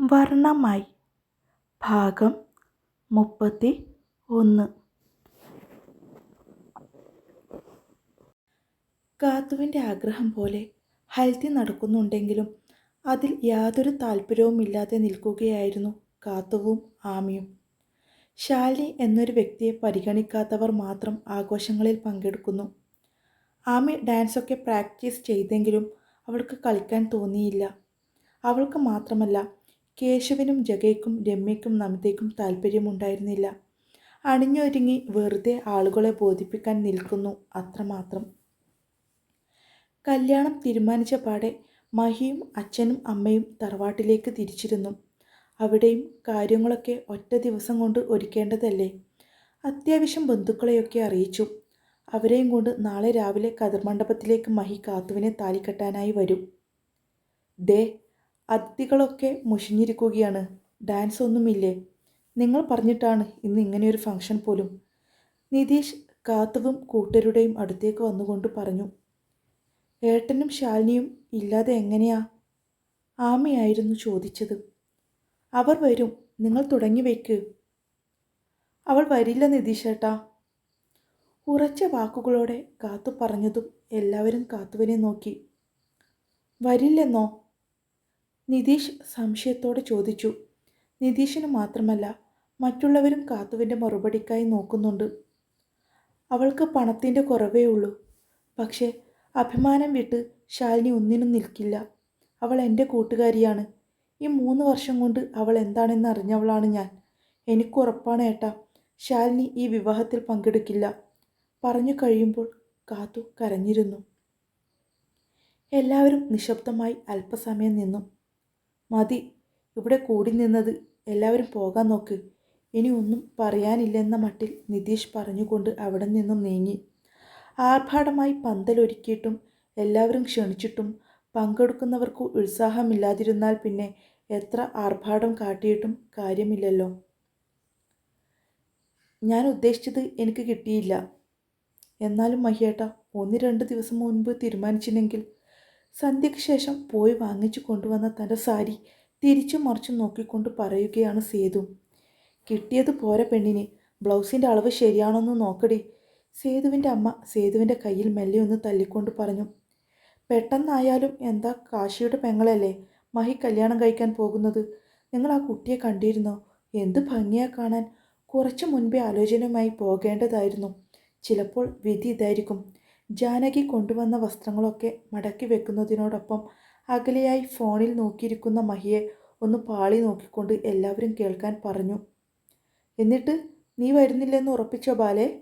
വർണമായി. ഭാഗം മുപ്പത്തി ഒന്ന് കാത്തുവിന്റെ ആഗ്രഹം പോലെ ഹൽദി നടക്കുന്നുണ്ടെങ്കിലും അതിൽ യാതൊരു താല്പര്യവുമില്ലാതെ നിൽക്കുകയായിരുന്നു കാത്തുവും ആമിയും. ശാലിനി എന്നൊരു വ്യക്തിയെ പരിഗണിക്കാത്തവർ മാത്രം ആഘോഷങ്ങളിൽ പങ്കെടുക്കുന്നു. ആമി ഡാൻസൊക്കെ പ്രാക്ടീസ് ചെയ്തെങ്കിലും അവൾക്ക് കളിക്കാൻ തോന്നിയില്ല. അവൾക്ക് മാത്രമല്ല കേശവനും ജഗയ്ക്കും രമ്യയ്ക്കും നമിതയ്ക്കും താല്പര്യമുണ്ടായിരുന്നില്ല. അണിഞ്ഞൊരുങ്ങി വെറുതെ ആളുകളെ ബോധിപ്പിക്കാൻ നിൽക്കുന്നു അത്രമാത്രം. കല്യാണം തീരുമാനിച്ച പാടെ മഹിയും അച്ഛനും അമ്മയും തറവാട്ടിലേക്ക് തിരിച്ചിരുന്നു. അവിടെയും കാര്യങ്ങളൊക്കെ ഒറ്റ ദിവസം കൊണ്ട് ഒരുക്കേണ്ടതല്ലേ? അത്യാവശ്യം ബന്ധുക്കളെയൊക്കെ അറിയിച്ചു. അവരെയും കൊണ്ട് നാളെ രാവിലെ കതിർമണ്ഡപത്തിലേക്ക് മഹി കാത്തുവിനെ താലിക്കെട്ടാനായി വരും. ദേ അതിഥികളൊക്കെ മുഷിഞ്ഞിരിക്കുകയാണ്. ഡാൻസ് ഒന്നുമില്ലേ? നിങ്ങൾ പറഞ്ഞിട്ടാണ് ഇന്ന് ഇങ്ങനെയൊരു ഫംഗ്ഷൻ പോലും. നിതീഷ് കാത്തുവും കൂട്ടരുടെയും അടുത്തേക്ക് വന്നുകൊണ്ട് പറഞ്ഞു. ഏട്ടനും ശാലിനിയും ഇല്ലാതെ എങ്ങനെയാ? ആമയായിരുന്നു ചോദിച്ചത്. അവർ വരും. നിങ്ങൾ തുടങ്ങി വയ്ക്ക് അവൾ വരില്ല നിതീഷേട്ടാ ഉറച്ച വാക്കുകളോടെ കാത്തു പറഞ്ഞതും എല്ലാവരും കാത്തുവിനെ നോക്കി. വരില്ലെന്നോ? നിതീഷ് സംശയത്തോടെ ചോദിച്ചു. നിതീഷിന് മാത്രമല്ല മറ്റുള്ളവരും കാത്തുവിന്റെ മറുപടിക്കായി നോക്കുന്നുണ്ട്. അവൾക്ക് പണത്തിന്റെ കുറവേ ഉള്ളൂ. പക്ഷേ അഭിമാനം വിട്ട് ശാലിനി ഒന്നിനും നിൽക്കില്ല. അവൾ എന്റെ കൂട്ടുകാരിയാണ്. ഈ മൂന്ന് വർഷം കൊണ്ട് അവൾ എന്താണെന്ന് അറിഞ്ഞവളാണ് ഞാൻ. എനിക്ക് ഉറപ്പാണ് ഏട്ടാ ശാലിനി ഈ വിവാഹത്തിൽ പങ്കെടുക്കില്ല. പറഞ്ഞു കഴിയുമ്പോൾ കാത്തു കരഞ്ഞിരുന്നു. എല്ലാവരും നിശബ്ദമായി അല്പസമയം നിന്നു. മതി. ഇവിടെ കൂടി നിന്നത്. എല്ലാവരും പോകാൻ നോക്ക്. ഇനി ഒന്നും പറയാനില്ലെന്ന മട്ടിൽ നിതീഷ് പറഞ്ഞുകൊണ്ട് അവിടെ നിന്നും നീങ്ങി. ആർഭാടമായി പന്തലൊരുക്കിയിട്ടും എല്ലാവരും ക്ഷണിച്ചിട്ടും പങ്കെടുക്കുന്നവർക്ക് ഉത്സാഹമില്ലാതിരുന്നാൽ പിന്നെ എത്ര ആർഭാടം കാട്ടിയിട്ടും കാര്യമില്ലല്ലോ. ഞാൻ ഉദ്ദേശിച്ചത് എനിക്ക് കിട്ടിയില്ല. എന്നാലും മഹിയേട്ട ഒന്ന് രണ്ട് ദിവസം മുൻപ് തീരുമാനിച്ചില്ലെങ്കിൽ സന്ധ്യയ്ക്ക് ശേഷം പോയി വാങ്ങിച്ചു കൊണ്ടുവന്ന തന്റെ സാരി തിരിച്ചു മറിച്ചു നോക്കിക്കൊണ്ട് പറയുകയാണ് സേതു. കിട്ടിയത് പോരെ പെണ്ണിന്. ബ്ലൗസിന്റെ അളവ് ശരിയാണോന്ന് നോക്കടി. സേതുവിന്റെ അമ്മ സേതുവിന്റെ കയ്യിൽ മെല്ലെ ഒന്ന് തല്ലിക്കൊണ്ട് പറഞ്ഞു. പെട്ടെന്നായാലും എന്താ കാശിയുടെ പെങ്ങളല്ലേ? മഹി കല്യാണം കഴിക്കാൻ പോകുന്നത്. നിങ്ങൾ ആ കുട്ടിയെ കണ്ടിരുന്നോ? എന്ത് ഭംഗിയാ കാണാൻ. കുറച്ച് മുൻപേ ആലോചനയുമായി പോകേണ്ടതായിരുന്നു. ചിലപ്പോൾ വിധി ഇതായിരിക്കും. ജാനകി കൊണ്ടുവന്ന വസ്ത്രങ്ങളൊക്കെ മടക്കി വെക്കുന്നതിനോടൊപ്പം അകലെയായി ഫോണിൽ നോക്കിയിരിക്കുന്ന മഹിയെ ഒന്ന് പാളി നോക്കിക്കൊണ്ട് എല്ലാവരും കേൾക്കാൻ പറഞ്ഞു. എന്നിട്ട് നീ വരുന്നില്ലെന്ന് ഉറപ്പിച്ചോ ബാലെ?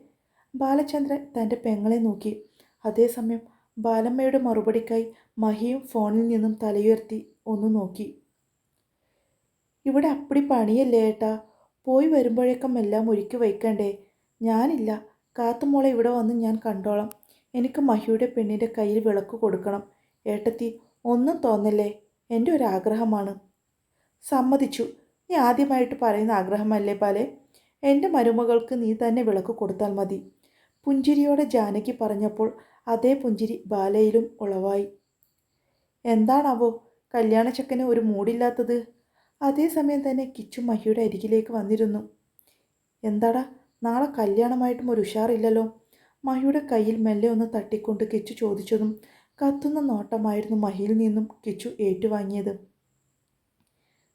ബാലചന്ദ്രൻ തന്റെ പെങ്ങളെ നോക്കി. അതേസമയം ബാലമ്മയുടെ മറുപടിക്കായി മഹിയും ഫോണിൽ നിന്നും തലയുയർത്തി ഒന്ന് നോക്കി. ഇവിടെ അപ്പടി പണിയല്ലേ ഏട്ടാ? പോയി വരുമ്പോഴേക്കും എല്ലാം ഒരുക്കി വയ്ക്കണ്ടേ? ഞാനില്ല. കാത്തുമോളെ ഇവിടെ വന്ന് ഞാൻ കണ്ടോളാം. എനിക്ക് മഹിയുടെ പെണ്ണിന്റെ കയ്യിൽ വിളക്ക് കൊടുക്കണം. ഏട്ടത്തി ഒന്നും തോന്നല്ലേ? എന്റെ ഒരു ആഗ്രഹമാണ്. സമ്മതിച്ചു. നീ ആദ്യമായിട്ട് പറയുന്ന ആഗ്രഹമല്ലേ പാലെ എന്റെ മരുമകൾക്ക് നീ തന്നെ വിളക്ക് കൊടുത്താൽ മതി. പുഞ്ചിരിയോടെ ജാനകി പറഞ്ഞപ്പോൾ അതേ പുഞ്ചിരി ബാലയിലും ഉളവായി. എന്താണാവോ? കല്യാണച്ചക്കന് ഒരു മൂടില്ലാത്തത്. അതേസമയം തന്നെ കിച്ചു മഹിയുടെ അരികിലേക്ക് വന്നിരുന്നു. എന്താടാ? നാളെ കല്യാണമായിട്ടും ഒരു ഉഷാറില്ലല്ലോ. മഹിയുടെ കയ്യിൽ മെല്ലെ ഒന്ന് തട്ടിക്കൊണ്ട് കിച്ചു ചോദിച്ചതും കത്തുന്ന നോട്ടമായിരുന്നു മഹിയിൽ നിന്നും കിച്ചു ഏറ്റുവാങ്ങിയത്.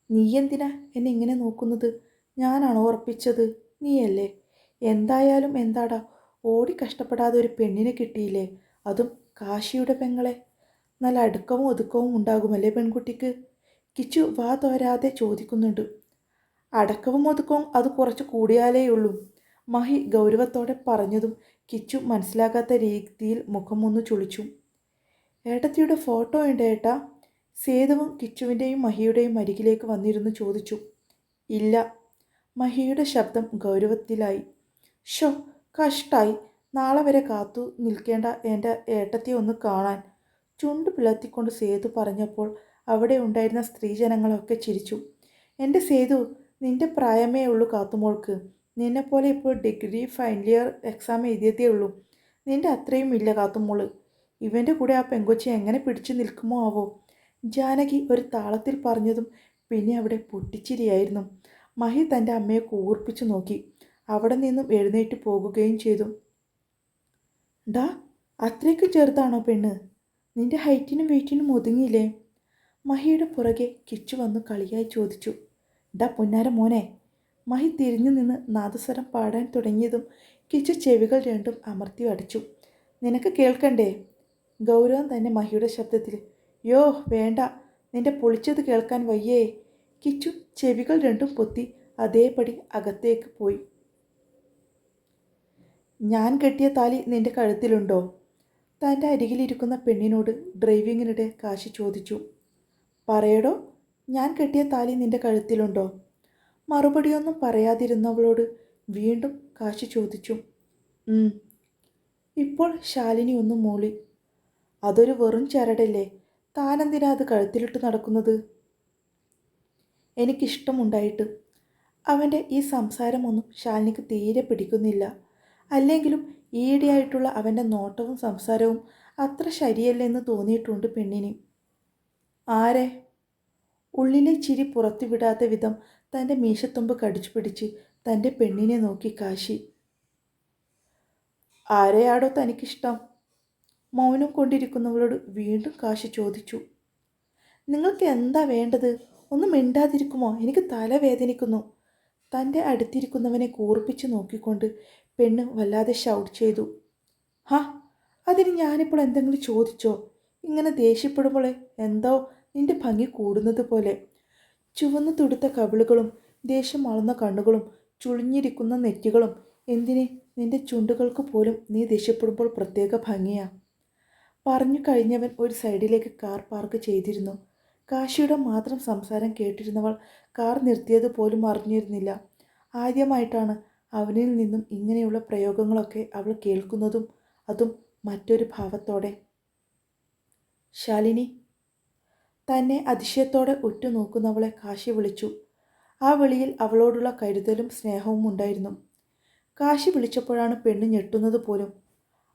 നീ എന്തിനാ എന്നെ ഇങ്ങനെ നോക്കുന്നത്? ഞാനാണോ ഉറപ്പിച്ചത്? നീയല്ലേ? എന്തായാലും എന്താടാ? ഓടി കഷ്ടപ്പെടാതെ ഒരു പെണ്ണിനെ കിട്ടിയില്ലേ? അതും കാശിയുടെ പെങ്ങളെ. നല്ല അടുക്കവും ഒതുക്കവും ഉണ്ടാകുമല്ലേ പെൺകുട്ടിക്ക്? കിച്ചു വാ തോരാതെ ചോദിക്കുന്നുണ്ട്. അടക്കവും ഒതുക്കവും അത് കുറച്ച് കൂടിയാലേ ഉള്ളൂ മഹി ഗൗരവത്തോടെ പറഞ്ഞതും കിച്ചു മനസ്സിലാകാത്ത രീതിയിൽ മുഖമൊന്ന് ചുളിച്ചു. ഏട്ടത്തിയുടെ ഫോട്ടോ ഉണ്ട് ഏട്ട സേതുവും കിച്ചുവിന്റെയും മഹിയുടെയും അരികിലേക്ക് വന്നിരുന്നു ചോദിച്ചു. ഇല്ല. മഹിയുടെ ശബ്ദം ഗൗരവത്തിലായി. ഷോ കഷ്ടായി. നാളെ വരെ കാത്തു നിൽക്കേണ്ട എന്റെ ഏട്ടത്തെ ഒന്ന് കാണാൻ. ചുണ്ട് പിളർത്തിക്കൊണ്ട് സേതു പറഞ്ഞപ്പോൾ അവിടെ ഉണ്ടായിരുന്ന സ്ത്രീജനങ്ങളൊക്കെ ചിരിച്ചു. എന്റെ സേതു നിന്റെ പ്രായമേ ഉള്ളൂ കാത്തുമോൾക്ക്. നിന്നെപ്പോലെ ഇപ്പോൾ ഡിഗ്രി ഫൈനൽ ഇയർ എക്സാം എഴുതിയതേ ഉള്ളൂ നിന്റെ അത്രയും ഇല്ല കാത്തുമോൾ. ഇവന്റെ കൂടെ ആ പെങ്കൊച്ചി എങ്ങനെ പിടിച്ചു നിൽക്കുമോ ആവോ? ജാനകി ഒരു താളത്തിൽ പറഞ്ഞതും പിന്നെ അവിടെ പൊട്ടിച്ചിരിയായിരുന്നു. മഹി തന്റെ അമ്മയെ കൂർപ്പിച്ചു നോക്കി. അവിടെ നിന്നും എഴുന്നേറ്റ് പോകുകയും ചെയ്തു. ഡാ അത്രയ്ക്ക് ചെറുതാണോ പെണ്ണ്? നിന്റെ ഹൈറ്റിനും വെയിറ്റിനും ഒതുങ്ങിയില്ലേ? മഹിയുടെ പുറകെ കിച്ചു വന്ന് കളിയായി ചോദിച്ചു. ഡാ പൊന്നാര മോനെ മഹി തിരിഞ്ഞു നിന്ന് നാദസ്വരം പാടാൻ തുടങ്ങിയതും കിച്ചു ചെവികൾ രണ്ടും അമർത്തി അടിച്ചു. നിനക്ക് കേൾക്കണ്ടേ? ഗൗരവം തന്നെ മഹിയുടെ ശബ്ദത്തിൽ. യോ വേണ്ട. നിന്റെ പൊളിച്ചത് കേൾക്കാൻ വയ്യേ കിച്ചു ചെവികൾ രണ്ടും പൊത്തി അതേപടി അകത്തേക്ക് പോയി. ഞാൻ കെട്ടിയ താലി നിന്റെ കഴുത്തിലുണ്ടോ തന്റെ അരികിലിരിക്കുന്ന പെണ്ണിനോട് ഡ്രൈവിങ്ങിനിടെ കാശി ചോദിച്ചു. പറയടോ ഞാൻ കെട്ടിയ താലി നിന്റെ കഴുത്തിലുണ്ടോ? മറുപടിയൊന്നും പറയാതിരുന്നവളോട് വീണ്ടും കാശി ചോദിച്ചു. ഇപ്പോൾ ശാലിനി ഒന്ന് മൂളി. അതൊരു വെറും ചരടല്ലേ? താനെന്തിനാ അത് കഴുത്തിലിട്ട് നടക്കുന്നത്? എനിക്കിഷ്ടമുണ്ടായിട്ട്. അവന്റെ ഈ സംസാരമൊന്നും ശാലിനിക്ക് തീരെ പിടിക്കുന്നില്ല. അല്ലെങ്കിലും ഈയിടെയായിട്ടുള്ള അവന്റെ നോട്ടവും സംസാരവും അത്ര ശരിയല്ലെന്ന് തോന്നിയിട്ടുണ്ട് പെണ്ണിന്. ആരെ? ഉള്ളിലെ ചിരി പുറത്തുവിടാത്ത വിധം തന്റെ മീശത്തുമ്പ് കടിച്ചു പിടിച്ച് തന്റെ പെണ്ണിനെ നോക്കി കാശി. ആരെയാടോ തനിക്കിഷ്ടം? മൗനം കൊണ്ടിരിക്കുന്നവളോട് വീണ്ടും കാശി ചോദിച്ചു. നിങ്ങൾക്ക് എന്താ വേണ്ടത്? ഒന്നും മിണ്ടാതിരിക്കുമോ? എനിക്ക് തലവേദനിക്കുന്നു. തന്റെ അടുത്തിരിക്കുന്നവനെ കൂർപ്പിച്ച് നോക്കിക്കൊണ്ട് പെണ്ണ് വല്ലാതെ ഷൗട്ട് ചെയ്തു. ഹാ അതിന് ഞാനിപ്പോൾ എന്തെങ്കിലും ചോദിച്ചോ? ഇങ്ങനെ ദേഷ്യപ്പെടുമ്പോൾ എന്തോ നിന്റെ ഭംഗി കൂടുന്നത് പോലെ. ചുവന്നു തുടുത്ത കവിളുകളും ദേഷ്യം അളന്ന കണ്ണുകളും ചുളിഞ്ഞിരിക്കുന്ന നെറ്റികളും എന്തിനെ നിന്റെ ചുണ്ടുകൾക്ക് പോലും നീ ദേഷ്യപ്പെടുമ്പോൾ പ്രത്യേക ഭംഗിയാ. പറഞ്ഞു കഴിഞ്ഞവൻ ഒരു സൈഡിലേക്ക് കാർ പാർക്ക് ചെയ്തിരുന്നു. കാശിയുടെ മാത്രം സംസാരം കേട്ടിരുന്നവൾ കാർ നിർത്തിയത് പോലും അറിഞ്ഞിരുന്നില്ല. ആദ്യമായിട്ടാണ് അവനിൽ നിന്നും ഇങ്ങനെയുള്ള പ്രയോഗങ്ങളൊക്കെ അവൾ കേൾക്കുന്നതും അതും മറ്റൊരു ഭാവത്തോടെ. ശാലിനി തന്നെ അതിശയത്തോടെ ഉറ്റുനോക്കുന്നവളെ കാശി വിളിച്ചു. ആ വിളിയിൽ അവളോടുള്ള കരുതലും സ്നേഹവും ഉണ്ടായിരുന്നു. കാശി വിളിച്ചപ്പോഴാണ് പെണ്ണ് ഞെട്ടുന്നത് പോലും.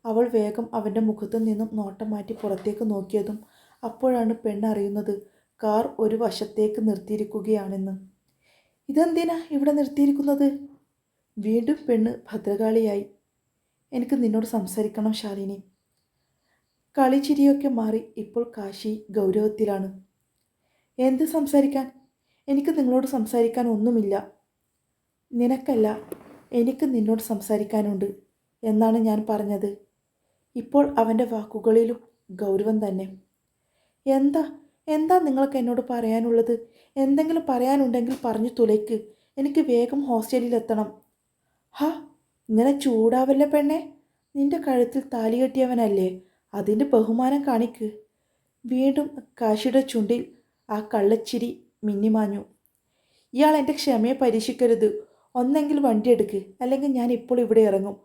അവൾ വേഗം അവന്റെ മുഖത്തു നിന്നും നോട്ടം മാറ്റി പുറത്തേക്ക് നോക്കിയതും അപ്പോഴാണ് പെണ്ണ് അറിയുന്നത് കാർ ഒരു വശത്തേക്ക് നിർത്തിയിരിക്കുകയാണെന്ന്. ഇതെന്തിനാ ഇവിടെ നിർത്തിയിരിക്കുന്നത്? വീണ്ടും പെണ്ണ് ഭദ്രകാളിയായി. എനിക്ക് നിന്നോട് സംസാരിക്കണം ശാലിനി. കളിച്ചിരിയൊക്കെ മാറി ഇപ്പോൾ കാശി ഗൗരവത്തിലാണ്. എന്ത് സംസാരിക്കാൻ? എനിക്ക് നിങ്ങളോട് സംസാരിക്കാൻ ഒന്നുമില്ല. നിനക്കല്ല എനിക്ക് നിന്നോട് സംസാരിക്കാനുണ്ട് എന്നാണ് ഞാൻ പറഞ്ഞത്. ഇപ്പോൾ അവന്റെ വാക്കുകളിലും ഗൗരവം തന്നെ. എന്താ എന്താ നിങ്ങൾക്ക് എന്നോട് പറയാനുള്ളത്? എന്തെങ്കിലും പറയാനുണ്ടെങ്കിൽ പറഞ്ഞു തുലയ്ക്ക്. എനിക്ക് വേഗം ഹോസ്റ്റലിൽ എത്തണം ഹാ ഇങ്ങനെ ചൂടാവല്ലേ പെണ്ണേ? നിന്റെ കഴുത്തിൽ താലി കെട്ടിയവനല്ലേ? അതിന്റെ ബഹുമാനം കാണിക്ക്. വീണ്ടും കാശിയുടെ ചുണ്ടിൽ ആ കള്ളച്ചിരി മിന്നിമാഞ്ഞു. ഇയാൾ എന്റെ ക്ഷമയെ പരീക്ഷിക്കരുത്. ഒന്നെങ്കിൽ വണ്ടി എടുക്ക്. അല്ലെങ്കിൽ ഞാൻ ഇപ്പോൾ ഇവിടെ ഇറങ്ങും.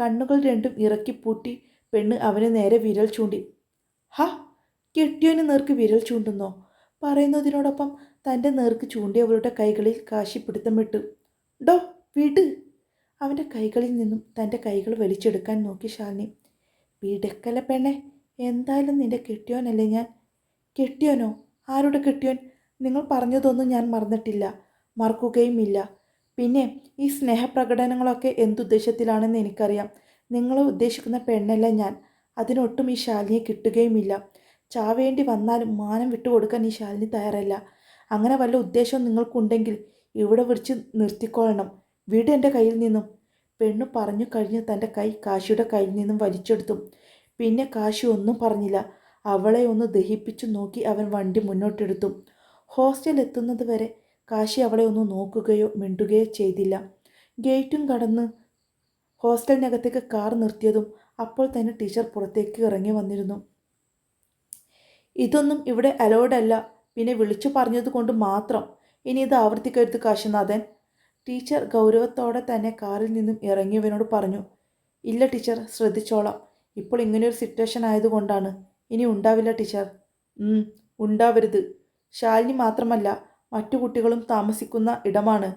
കണ്ണുകൾ രണ്ടും ഇറക്കിപ്പൂട്ടി പെണ്ണ് അവന് നേരെ വിരൽ ചൂണ്ടി. ഹ കെട്ടിയോന് നേർക്ക് വിരൽ ചൂണ്ടുന്നോ? പറയുന്നതിനോടൊപ്പം തന്റെ നേർക്ക് ചൂണ്ടിയവളുടെ കൈകളിൽ കാശി പിടുത്തം വിട്ടു ഡോ വിട്. അവന്റെ കൈകളിൽ നിന്നും തന്റെ കൈകൾ വലിച്ചെടുക്കാൻ നോക്കി ശാലിനി. വീടക്കല പെണ്ണെ? എന്തായാലും നിന്റെ കെട്ടിയോനല്ലേ ഞാൻ? കെട്ടിയോനോ? ആരുടെ കെട്ടിയോൻ? നിങ്ങൾ പറഞ്ഞതൊന്നും ഞാൻ മറന്നിട്ടില്ല. മറക്കുകയും ഇല്ല പിന്നെ ഈ സ്നേഹപ്രകടനങ്ങളൊക്കെ എന്തുദ്ദേശത്തിലാണെന്ന് എനിക്കറിയാം. നിങ്ങൾ ഉദ്ദേശിക്കുന്ന പെണ്ണല്ല ഞാൻ. അതിനൊട്ടും ഈ ശാലിനിയെ കിട്ടുകയുമില്ല. ചാവേണ്ടി വന്നാലും മാനം വിട്ടുകൊടുക്കാൻ ഈ ശാലിനി തയ്യാറല്ല. അങ്ങനെ വല്ല ഉദ്ദേശവും നിങ്ങൾക്കുണ്ടെങ്കിൽ ഇവിടെ വിളിച്ച് നിർത്തിക്കൊള്ളണം. വീട് എന്റെ കയ്യിൽ നിന്നും. പെണ്ണു പറഞ്ഞു കഴിഞ്ഞ് തന്റെ കൈ കാശിയുടെ കയ്യിൽ നിന്നും വലിച്ചെടുത്തു. പിന്നെ കാശി ഒന്നും പറഞ്ഞില്ല. അവളെ ഒന്ന് ദഹിപ്പിച്ചു നോക്കി അവൻ വണ്ടി മുന്നോട്ടെടുത്തു. ഹോസ്റ്റൽ എത്തുന്നത് വരെ കാശി അവളെ ഒന്ന് നോക്കുകയോ മിണ്ടുകയോ ചെയ്തില്ല. ഗേറ്റും കടന്ന് ഹോസ്റ്റലിനകത്തേക്ക് കാർ നിർത്തിയതും അപ്പോൾ തന്നെ ടീച്ചർ പുറത്തേക്ക് ഇറങ്ങി വന്നിരുന്നു. ഇതൊന്നും ഇവിടെ അലോഡല്ല. പിന്നെ വിളിച്ചു പറഞ്ഞത് കൊണ്ട് മാത്രം. ഇനി ഇത് ആവർത്തിക്കരുത് കാശിനാഥൻ. ടീച്ചർ ഗൗരവത്തോടെ തന്നെ കാറിൽ നിന്നും ഇറങ്ങിയവനോട് പറഞ്ഞു ഇല്ല ടീച്ചർ ശ്രദ്ധിച്ചോളാം. ഇപ്പോൾ ഇങ്ങനെയൊരു സിറ്റുവേഷൻ ആയതുകൊണ്ടാണ്. ഇനി ഉണ്ടാവില്ല ടീച്ചർ. ഉണ്ടാവരുത്. ശാലിനി മാത്രമല്ല മറ്റു കുട്ടികളും താമസിക്കുന്ന ഇടമാണ്.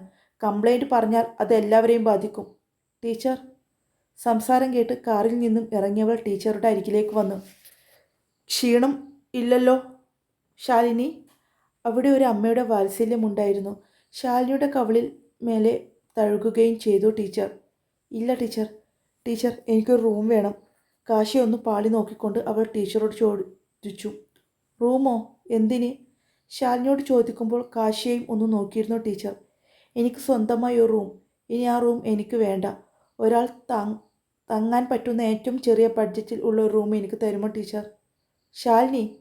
കംപ്ലൈന്റ് പറഞ്ഞാൽ അത് എല്ലാവരെയും ബാധിക്കും. ടീച്ചർ? സംസാരം കേട്ട് കാറിൽ നിന്നും ഇറങ്ങിയവൾ ടീച്ചറുടെ അരികിലേക്ക് വന്നു. ക്ഷീണം ഇല്ലല്ലോ ശാലിനി. അവിടെ ഒരു അമ്മയുടെ വാത്സല്യമുണ്ടായിരുന്നു ശാലിനിയുടെ കവളിൽ മേലെ തഴുകുകയും ചെയ്തു ടീച്ചർ. ഇല്ല ടീച്ചർ. ടീച്ചർ എനിക്കൊരു റൂം വേണം. കാശി ഒന്ന് പാളി നോക്കിക്കൊണ്ട് അവൾ ടീച്ചറോട് ചോദിച്ചു. റൂമോ? എന്തിന്? ശാലിനിയോട് ചോദിക്കുമ്പോൾ കാശിയെയും ഒന്ന് നോക്കിയിരുന്നു ടീച്ചർ. എനിക്ക് സ്വന്തമായി ഒരു റൂം. ഇനി ആ റൂം എനിക്ക് വേണ്ട. ഒരാൾ തങ് തങ്ങാൻ പറ്റുന്ന ഏറ്റവും ചെറിയ ബഡ്ജറ്റിൽ ഉള്ള ഒരു റൂം എനിക്ക് തരുമോ ടീച്ചർ? ശാലിനി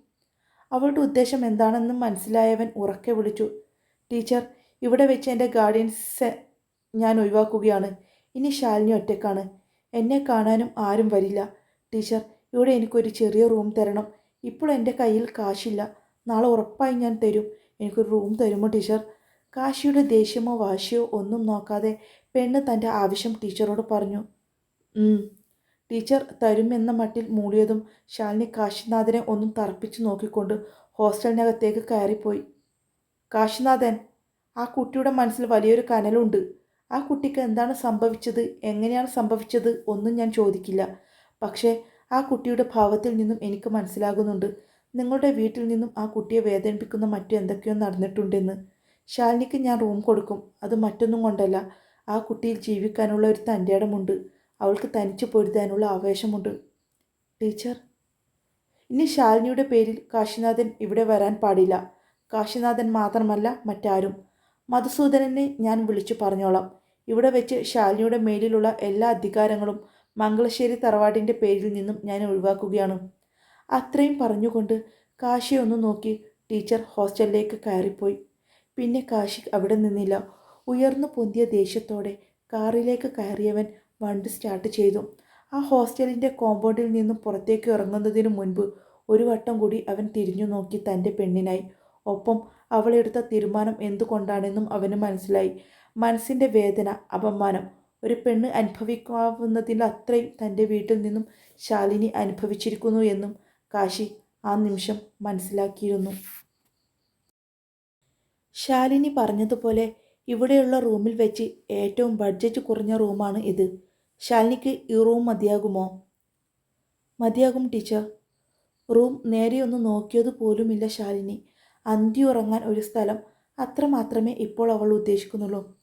അവളുടെ ഉദ്ദേശം എന്താണെന്ന് മനസ്സിലായവൻ ഉറക്കെ വിളിച്ചു. ടീച്ചർ ഇവിടെ വെച്ച് എന്റെ ഗാർഡിയൻസ് ഞാൻ ഒഴിവാക്കുകയാണ്. ഇനി ശാലിനി ഒറ്റക്കാണ്. എന്നെ കാണാനും ആരും വരില്ല. ടീച്ചർ ഇവിടെ എനിക്കൊരു ചെറിയ റൂം തരണം. ഇപ്പോൾ എന്റെ കയ്യിൽ കാശില്ല. നാളെ ഉറപ്പായി ഞാൻ തരും. എനിക്കൊരു റൂം തരുമോ ടീച്ചർ? കാശിയുടെ ദേഷ്യമോ വാശിയോ ഒന്നും നോക്കാതെ പെണ്ണ് തന്റെ ആവശ്യം ടീച്ചറോട് പറഞ്ഞു. ടീച്ചർ തരുമെന്ന മട്ടിൽ മൂളിയതും ശാലിനി കാശിനാഥനെ ഒന്നും തറപ്പിച്ചു നോക്കിക്കൊണ്ട് ഹോസ്റ്റലിനകത്തേക്ക് കയറിപ്പോയി. കാശിനാഥൻ ആ കുട്ടിയുടെ മനസ്സിൽ വലിയൊരു കനലുണ്ട്. ആ കുട്ടിക്ക് എന്താണ് സംഭവിച്ചത്? എങ്ങനെയാണ് സംഭവിച്ചത്? ഒന്നും ഞാൻ ചോദിക്കില്ല. പക്ഷേ ആ കുട്ടിയുടെ ഭാവത്തിൽ നിന്നും എനിക്ക് മനസ്സിലാകുന്നുണ്ട്. നിങ്ങളുടെ വീട്ടിൽ നിന്നും ആ കുട്ടിയെ വേദനിപ്പിക്കുന്ന മറ്റു എന്തൊക്കെയോ നടന്നിട്ടുണ്ടെന്ന്. ശാലിനിക്ക് ഞാൻ റൂം കൊടുക്കും. അത് മറ്റൊന്നും കൊണ്ടല്ല. ആ കുട്ടിയിൽ ജീവിക്കാനുള്ള ഒരു തന്റെ ഇടമുണ്ട് അവൾക്ക് തനിച്ച് പൊരുതാനുള്ള ആവേശമുണ്ട്. ടീച്ചർ? ഇനി ശാലിനിയുടെ പേരിൽ കാശിനാഥൻ ഇവിടെ വരാൻ പാടില്ല. കാശിനാഥൻ മാത്രമല്ല മറ്റാരും. മധുസൂദനനെ ഞാൻ വിളിച്ചു പറഞ്ഞോളാം. ഇവിടെ വെച്ച് ശാലിനിയുടെ മേലിലുള്ള എല്ലാ അധികാരങ്ങളും മംഗളശ്ശേരി തറവാടിന്റെ പേരിൽ നിന്നും ഞാൻ ഒഴിവാക്കുകയാണ്. അത്രയും പറഞ്ഞുകൊണ്ട് കാശി ഒന്ന് നോക്കി ടീച്ചർ ഹോസ്റ്റലിലേക്ക് കയറിപ്പോയി. പിന്നെ കാശി അവിടെ നിന്നില്ല. ഉയർന്നു പൊന്തിയ ദേഷ്യത്തോടെ കാറിലേക്ക് കയറിയവൻ വണ്ടി സ്റ്റാർട്ട് ചെയ്തു. ആ ഹോസ്റ്റലിന്റെ കോമ്പൗണ്ടിൽ നിന്നും പുറത്തേക്ക് ഇറങ്ങുന്നതിന് മുൻപ് ഒരു വട്ടം കൂടി അവൻ തിരിഞ്ഞു നോക്കി തന്റെ പെണ്ണിനായി. ഒപ്പം അവളെടുത്ത തീരുമാനം എന്തുകൊണ്ടാണെന്നും അവന് മനസ്സിലായി. മനസ്സിന്റെ വേദന അപമാനം. ഒരു പെണ്ണ് അനുഭവിക്കാവുന്നതിലത്രയും തന്റെ വീട്ടിൽ നിന്നും ശാലിനി അനുഭവിച്ചിരിക്കുന്നു എന്നും കാശി ആ നിമിഷം മനസ്സിലാക്കിയിരുന്നു. ശാലിനി പറഞ്ഞതുപോലെ ഇവിടെയുള്ള റൂമിൽ വെച്ച് ഏറ്റവും ബഡ്ജറ്റ് കുറഞ്ഞ റൂമാണ് ഇത്. ശാലിനിക്ക് ഈ റൂം മതിയാകുമോ? മതിയാകും ടീച്ചർ. റൂം നേരെയൊന്ന് നോക്കിയത് പോലുമില്ല ശാലിനി. അന്തി ഉറങ്ങാൻ ഒരു സ്ഥലം അത്ര മാത്രമേ ഇപ്പോൾ അവൾ ഉദ്ദേശിക്കുന്നുള്ളൂ.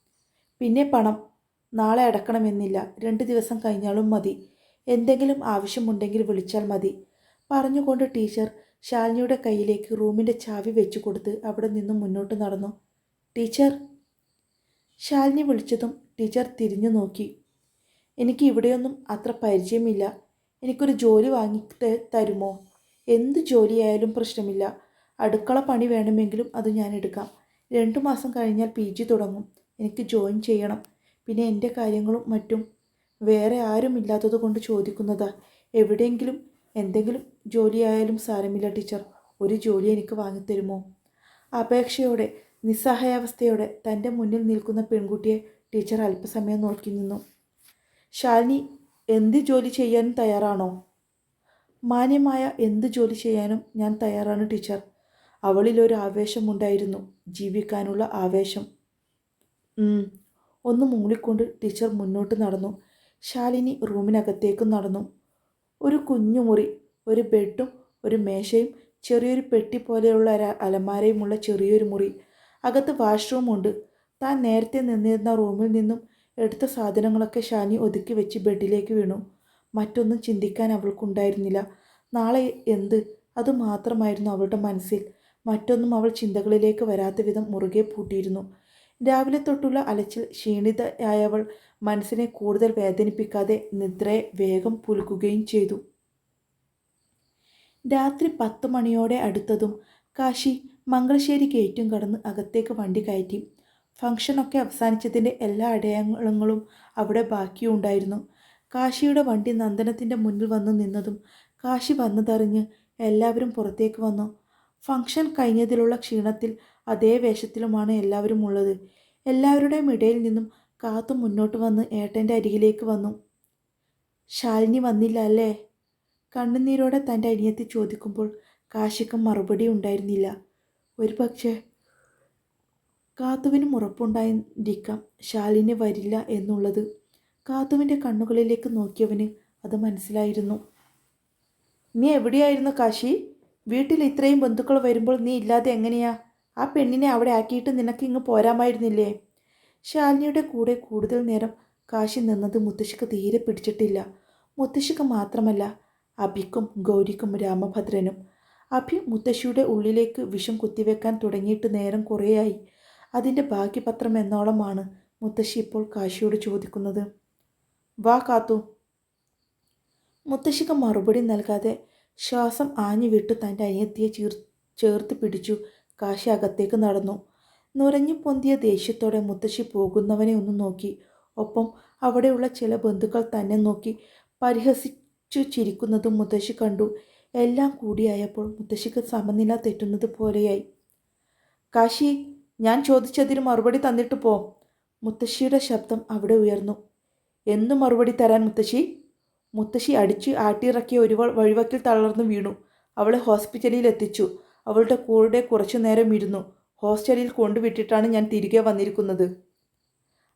പിന്നെ പണം. നാളെ അടക്കണമെന്നില്ല. രണ്ട് ദിവസം കഴിഞ്ഞാലും മതി. എന്തെങ്കിലും ആവശ്യമുണ്ടെങ്കിൽ വിളിച്ചാൽ മതി. പറഞ്ഞുകൊണ്ട് ടീച്ചർ ശാലിനിയുടെ കയ്യിലേക്ക് റൂമിന്റെ ചാവി വെച്ചു കൊടുത്ത് അവിടെ നിന്നും മുന്നോട്ട് നടന്നു. ടീച്ചർ. ശാലിനി വിളിച്ചതും ടീച്ചർ തിരിഞ്ഞു നോക്കി. എനിക്ക് ഇവിടെയൊന്നും അത്ര പരിചയമില്ല. എനിക്കൊരു ജോലി വാങ്ങി തരുമോ? എന്ത് ജോലിയായാലും പ്രശ്നമില്ല. അടുക്കള പണി വേണമെങ്കിലും അത് ഞാൻ എടുക്കാം. രണ്ടു മാസം കഴിഞ്ഞാൽ പി ജി തുടങ്ങും. എനിക്ക് ജോയിൻ ചെയ്യണം. പിന്നെ എന്റെ കാര്യങ്ങളും മറ്റും. വേറെ ആരും ഇല്ലാത്തത് കൊണ്ട് ചോദിക്കുന്നതാ. എവിടെയെങ്കിലും എന്തെങ്കിലും ജോലിയായാലും സാരമില്ല ടീച്ചർ. ഒരു ജോലി എനിക്ക് വാങ്ങിത്തരുമോ? അപേക്ഷയോടെ നിസ്സഹായാവസ്ഥയോടെ തന്റെ മുന്നിൽ നിൽക്കുന്ന പെൺകുട്ടിയെ ടീച്ചർ അല്പസമയം നോക്കി നിന്നു. ശാലിനി എന്ത് ജോലി ചെയ്യാനും തയ്യാറാണോ? മാന്യമായ എന്ത് ജോലി ചെയ്യാനും ഞാൻ തയ്യാറാണ് ടീച്ചർ. അവളിലൊരു ആവേശമുണ്ടായിരുന്നു ജീവിക്കാനുള്ള ആവേശം. ഒന്ന് മൂളിക്കൊണ്ട് ടീച്ചർ മുന്നോട്ട് നടന്നു. ശാലിനി റൂമിനകത്തേക്കും നടന്നു. ഒരു കുഞ്ഞു മുറി ഒരു ബെഡും ഒരു മേശയും ചെറിയൊരു പെട്ടി പോലെയുള്ള അലമാരയുമുള്ള ചെറിയൊരു മുറി. അകത്ത് വാഷ്റൂമുണ്ട് താൻ നേരത്തെ നിന്നിരുന്ന റൂമിൽ നിന്നും എടുത്ത സാധനങ്ങളൊക്കെ ഷാനി ഒതുക്കി വെച്ച് ബെഡിലേക്ക് വീണു. മറ്റൊന്നും ചിന്തിക്കാൻ അവൾക്കുണ്ടായിരുന്നില്ല. നാളെ എന്ത്? അതുമാത്രമായിരുന്നു അവളുടെ മനസ്സിൽ. മറ്റൊന്നും അവൾ ചിന്തകളിലേക്ക് വരാത്ത വിധം മുറുകെ പൂട്ടിയിരുന്നു. രാവിലെ തൊട്ടുള്ള അലച്ചിൽ ക്ഷീണിതയായവൾ മനസ്സിനെ കൂടുതൽ വേദനിപ്പിക്കാതെ നിദ്രയെ വേഗം പുലുക്കുകയും ചെയ്തു. രാത്രി പത്ത് മണിയോടെ അടുത്തതും കാശി മംഗളശ്ശേരി ഗേറ്റും കടന്ന് അകത്തേക്ക് വണ്ടി കയറ്റി. ഫംഗ്ഷനൊക്കെ അവസാനിച്ചതിന്റെ എല്ലാ അടയാളങ്ങളും അവിടെ ബാക്കിയുണ്ടായിരുന്നു. കാശിയുടെ വണ്ടി നന്ദനത്തിന്റെ മുന്നിൽ വന്ന് നിന്നതും കാശി വന്നതറിഞ്ഞ് എല്ലാവരും പുറത്തേക്ക് വന്നു. ഫംഗ്ഷൻ കഴിഞ്ഞതിലുള്ള ക്ഷീണത്തിൽ അതേ വേഷത്തിലുമാണ് എല്ലാവരും ഉള്ളത്. എല്ലാവരുടെയും ഇടയിൽ നിന്നും കാത്തു മുന്നോട്ട് വന്ന് ഏട്ടന്റെ അരികിലേക്ക് വന്നു. ശാലിനി വന്നില്ല അല്ലേ? കണ്ണുനീരോടെ തന്റെ അനിയത്തി ചോദിക്കുമ്പോൾ കാശിക്ക് മറുപടി ഉണ്ടായിരുന്നില്ല. ഒരു പക്ഷേ കാത്തുവിനും ഉറപ്പുണ്ടായിരിക്കാം ശാലിനി വരില്ല എന്നുള്ളത്. കാത്തുവിന്റെ കണ്ണുകളിലേക്ക് നോക്കിയവന് അത് മനസ്സിലായിരുന്നു. നീ എവിടെയായിരുന്നു കാശി? വീട്ടിൽ ഇത്രയും ബന്ധുക്കൾ വരുമ്പോൾ നീ ഇല്ലാതെ എങ്ങനെയാ? ആ പെണ്ണിനെ അവിടെ ആക്കിയിട്ട് നിനക്ക് ഇങ്ങ് പോരാമായിരുന്നില്ലേ? ശാലിനിയുടെ കൂടെ കൂടുതൽ നേരം കാശി നിന്നത് മുത്തശ്ശിക്ക് തീരെ പിടിച്ചിട്ടില്ല. മുത്തശ്ശിക്ക് മാത്രമല്ല അഭിക്കും ഗൗരിക്കും രാമഭദ്രനും. അഭി മുത്തശ്ശിയുടെ ഉള്ളിലേക്ക് വിഷം കുത്തിവെക്കാൻ തുടങ്ങിയിട്ട് നേരം കുറേയായി. അതിന്റെ ഭാഗ്യപത്രം എന്നോളമാണ് മുത്തശ്ശി ഇപ്പോൾ കാശിയോട് ചോദിക്കുന്നത്. വാ കാത്തു. മുത്തശ്ശിക്ക് മറുപടി നൽകാതെ ശ്വാസം ആഞ്ഞു വിട്ട് തന്റെ അനിയത്തിയെ ചീർ ചേർത്ത് പിടിച്ചു. കാശി അകത്തേക്ക് നടന്നു. നുരഞ്ഞു പൊന്തിയ ദേഷ്യത്തോടെ മുത്തശ്ശി പോകുന്നവനെ ഒന്ന് നോക്കി. ഒപ്പം അവിടെയുള്ള ചില ബന്ധുക്കൾ തന്നെ നോക്കി. പരിഹസിച്ചു ചിരിക്കുന്നതും മുത്തശ്ശി കണ്ടു. എല്ലാം കൂടിയായപ്പോൾ മുത്തശ്ശിക്ക് സമനില തെറ്റുന്നത് പോലെയായി. കാശി ഞാൻ ചോദിച്ചതിന് മറുപടി തന്നിട്ട് പോ. മുത്തശ്ശിയുടെ ശബ്ദം അവിടെ ഉയർന്നു. എന്നു മറുപടി തരാൻ മുത്തശ്ശി? മുത്തശ്ശി അടിച്ച് ആട്ടിയിറക്കിയ ഒരു വഴിവക്കിൽ തളർന്നു വീണു. അവളെ ഹോസ്പിറ്റലിൽ എത്തിച്ചു. അവളുടെ കൂടെ കുറച്ചു നേരം ഇരുന്നു. ഹോസ്റ്റലിൽ കൊണ്ടുവിട്ടിട്ടാണ് ഞാൻ തിരികെ വന്നിരിക്കുന്നത്.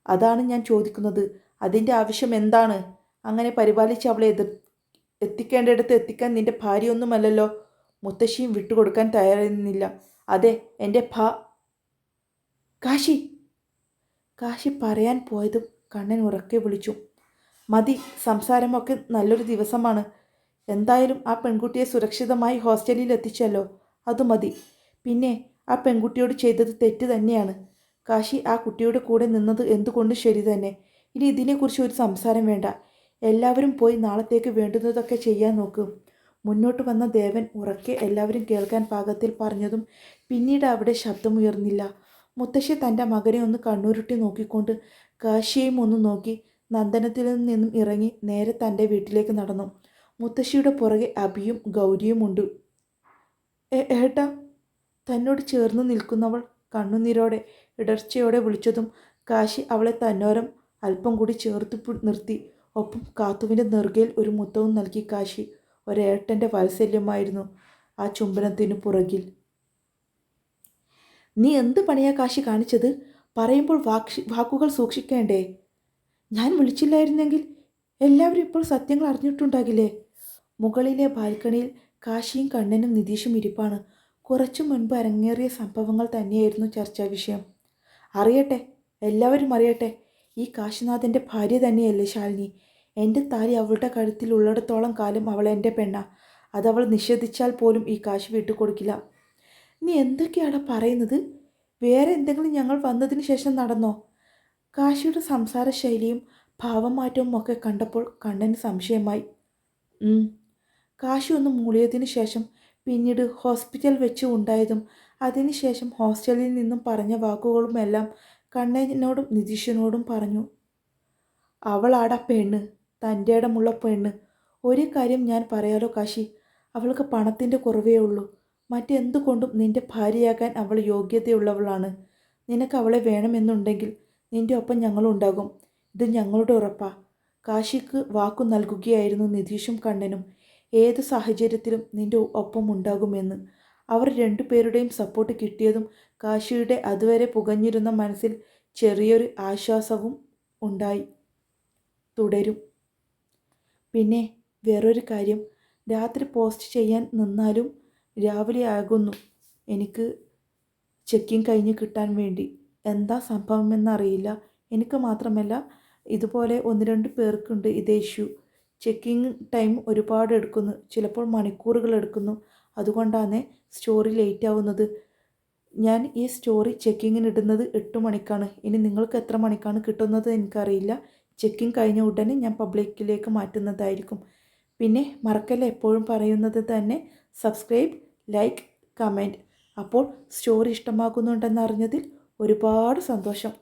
അതാണ് ഞാൻ ചോദിക്കുന്നത്. അതിന്റെ ആവശ്യം എന്താണ്? അങ്ങനെ പരിപാലിച്ച് അവളെ എതിർ എത്തിക്കേണ്ടിടത്ത് എത്തിക്കാൻ നിന്റെ ഭാര്യയൊന്നുമല്ലല്ലോ. മുത്തശ്ശിയും വിട്ടുകൊടുക്കാൻ തയ്യാറുന്നില്ല. അതെ എന്റെ ഭാ കാശി! കാശി പറയാൻ പോയതും കണ്ണൻ ഉറക്കെ വിളിച്ചു. മതി. സംസാരമൊക്കെ നല്ലൊരു ദിവസമാണ്. എന്തായാലും ആ പെൺകുട്ടിയെ സുരക്ഷിതമായി ഹോസ്റ്റലിൽ എത്തിച്ചല്ലോ. അത് മതി. പിന്നെ ആ പെൺകുട്ടിയോട് ചെയ്തത് തെറ്റ് തന്നെയാണ്. കാശി ആ കുട്ടിയുടെ കൂടെ നിന്നത് എന്തുകൊണ്ട് ശരി തന്നെ? ഇനി ഇതിനെക്കുറിച്ച് ഒരു സംസാരം വേണ്ട. എല്ലാവരും പോയി നാളത്തേക്ക് വേണ്ടുന്നതൊക്കെ ചെയ്യാൻ നോക്കും. മുന്നോട്ട് വന്ന ദേവൻ ഉറക്കെ എല്ലാവരും കേൾക്കാൻ പാകത്തിൽ പറഞ്ഞതും പിന്നീട് അവിടെ ശബ്ദമുയർന്നില്ല. മുത്തശ്ശി തന്റെ മകനെ ഒന്ന് കണ്ണൂരുട്ടി നോക്കിക്കൊണ്ട് കാശിയെയും ഒന്ന് നോക്കി നന്ദനത്തിൽ നിന്നും ഇറങ്ങി നേരെ തന്റെ വീട്ടിലേക്ക് നടന്നു. മുത്തശ്ശിയുടെ പുറകെ അഭിയും ഗൗരിയും ഉണ്ട്. ഏട്ടാ തന്നോട് ചേർന്ന് നിൽക്കുന്നവൾ കണ്ണുനീരോടെ ഇടർച്ചയോടെ വിളിച്ചതും കാശി അവളെ തന്നോരം അല്പം കൂടി ചേർത്ത് നിർത്തി. ഒപ്പം കാത്തുവിന്റെ നെറുകയിൽ ഒരു മുത്തവും നൽകി കാശി. ഒരേട്ടന്റെ വാത്സല്യമായിരുന്നു ആ ചുംബനത്തിനു പുറകിൽ. നീ എന്ത് പണിയാ കാശി കാണിച്ചത്? പറയുമ്പോൾ വാക്ഷി വാക്കുകൾ സൂക്ഷിക്കേണ്ടേ? ഞാൻ വിളിച്ചില്ലായിരുന്നെങ്കിൽ എല്ലാവരും ഇപ്പോൾ സത്യങ്ങൾ അറിഞ്ഞിട്ടുണ്ടാകില്ലേ? മുകളിലെ ബാൽക്കണിയിൽ കാശിയും കണ്ണനും നിതീഷും ഇരിപ്പാണ്. കുറച്ചു മുൻപ് അരങ്ങേറിയ സംഭവങ്ങൾ തന്നെയായിരുന്നു ചർച്ചാ വിഷയം. അറിയട്ടെ എല്ലാവരും അറിയട്ടെ ഈ കാശിനാഥന്റെ ഭാര്യ തന്നെയല്ലേ ശാലിനി. എന്റെ താലി അവളുടെ കഴുത്തിൽ ഉള്ളിടത്തോളം കാലം അവൾ എന്റെ പെണ്ണ. അതവൾ നിഷേധിച്ചാൽ പോലും ഈ കാശ് വിട്ടുകൊടുക്കില്ല. നീ എന്തൊക്കെയാണ് പറയുന്നത്? വേറെ എന്തെങ്കിലും ഞങ്ങൾ വന്നതിന് ശേഷം നടന്നോ? കാശിയുടെ സംസാര ശൈലിയും ഭാവമാറ്റവും ഒക്കെ കണ്ടപ്പോൾ കണ്ണന് സംശയമായി. കാശി ഒന്ന് മൂളിയതിനു ശേഷം പിന്നീട് ഹോസ്പിറ്റൽ വെച്ച് ഉണ്ടായതും അതിനുശേഷം ഹോസ്റ്റലിൽ നിന്നും പറഞ്ഞ വാക്കുകളുമെല്ലാം കണ്ണനോടും നിതീഷിനോടും പറഞ്ഞു. അവളാടാ പെണ്ണ് തന്റെ ഇടമുള്ള പെണ്ണ്. ഒരു കാര്യം ഞാൻ പറയാലോ കാശി. അവൾക്ക് പണത്തിന്റെ കുറവേ ഉള്ളൂ. മറ്റെന്തുകൊണ്ടും നിന്റെ ഭാര്യയാകാൻ അവൾ യോഗ്യതയുള്ളവളാണ്. നിനക്ക് അവളെ വേണമെന്നുണ്ടെങ്കിൽ നിന്റെ ഒപ്പം ഞങ്ങളുണ്ടാകും. ഇത് ഞങ്ങളുടെ ഉറപ്പാ. കാശിക്ക് വാക്കു നൽകുകയായിരുന്നു നിതീഷും കണ്ണനും. ഏത് സാഹചര്യത്തിലും നിന്റെ ഒപ്പം ഉണ്ടാകുമെന്ന്. അവർ രണ്ടുപേരുടെയും സപ്പോർട്ട് കിട്ടിയതും കാശിയുടെ അതുവരെ പുകഞ്ഞിരുന്ന മനസ്സിൽ ചെറിയൊരു ആശ്വാസവും ഉണ്ടായി. തുടരും. പിന്നെ വേറൊരു കാര്യം. രാത്രി പോസ്റ്റ് ചെയ്യാൻ നിന്നാലും രാവിലെ ആകുന്നു. എനിക്ക് ചെക്കിങ് കഴിഞ്ഞ് കിട്ടാൻ വേണ്ടി. എന്താ സംഭവമെന്നറിയില്ല. എനിക്ക് മാത്രമല്ല ഇതുപോലെ ഒന്ന് രണ്ട് പേർക്കുണ്ട് ഇതേ ഇഷ്യൂ. ചെക്കിങ് ടൈം ഒരുപാട് എടുക്കുന്നു. ചിലപ്പോൾ മണിക്കൂറുകൾ എടുക്കുന്നു. അതുകൊണ്ടാണ് സ്റ്റോറി ലേറ്റ് ആവുന്നത് ഞാൻ ഈ സ്റ്റോറി ചെക്കിങ്ങിന് ഇടുന്നത് എട്ട് മണിക്കാണ്. ഇനി നിങ്ങൾക്ക് എത്ര മണിക്കാണ് കിട്ടുന്നത് എനിക്കറിയില്ല. ചെക്കിങ് കഴിഞ്ഞ ഉടനെ ഞാൻ പബ്ലിക്കിലേക്ക് മാറ്റുന്നതായിരിക്കും. പിന്നെ മറക്കല്ല എപ്പോഴും പറയുന്നത് തന്നെ സബ്സ്ക്രൈബ് ലൈക്ക് കമന്റ്. അപ്പോൾ സ്റ്റോറി ഇഷ്ടമാകുന്നുണ്ടെന്ന് അറിഞ്ഞതിൽ ഒരുപാട് സന്തോഷം.